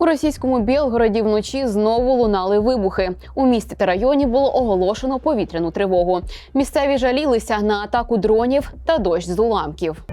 У російському Білгороді вночі знову лунали вибухи. У місті та районі було оголошено повітряну тривогу. Місцеві жалілися на атаку дронів та дощ з уламків.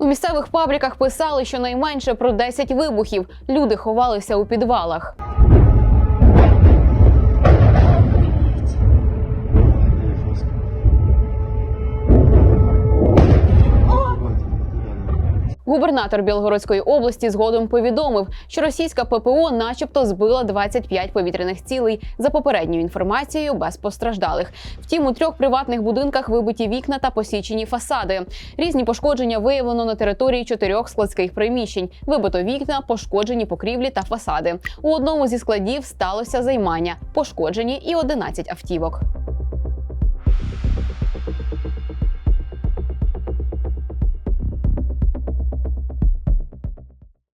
У місцевих пабліках писали, що найменше про 10 вибухів. Люди ховалися у підвалах. Губернатор Білгородської області згодом повідомив, що російська ППО, начебто, збила 25 повітряних цілей за попередньою інформацією без постраждалих. Втім, у трьох приватних будинках вибиті вікна та посічені фасади. Різні пошкодження виявлено на території чотирьох складських приміщень. Вибито вікна, пошкоджені покрівлі та фасади. У одному зі складів сталося займання, пошкоджені і 11 автівок.